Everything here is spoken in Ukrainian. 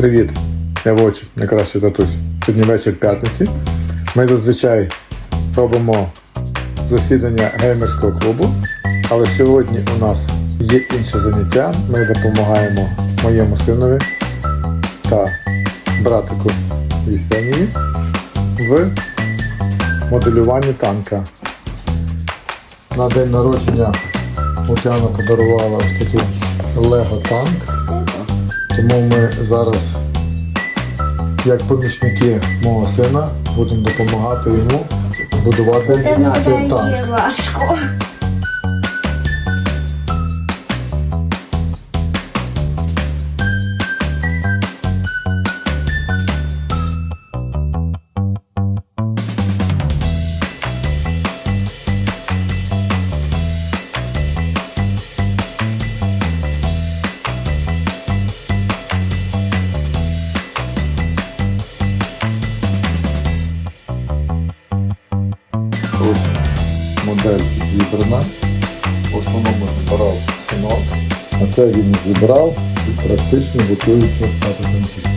Привіт, я Вовчик, найкращий татусь. Сьогодні вечір п'ятниці. Ми зазвичай робимо засідання геймерського клубу, але сьогодні у нас є інше заняття. Ми допомагаємо моєму синові та братику Єсенії в моделюванні танка. На день народження Лук'яна подарувала ось такий Лего танк. Тому ми зараз, як помічники мого сина, будемо допомагати йому будувати Це цей танк. важко. Модель зібрана. В основному збирав синок, а це він зібрав і практично готується стати танкістом.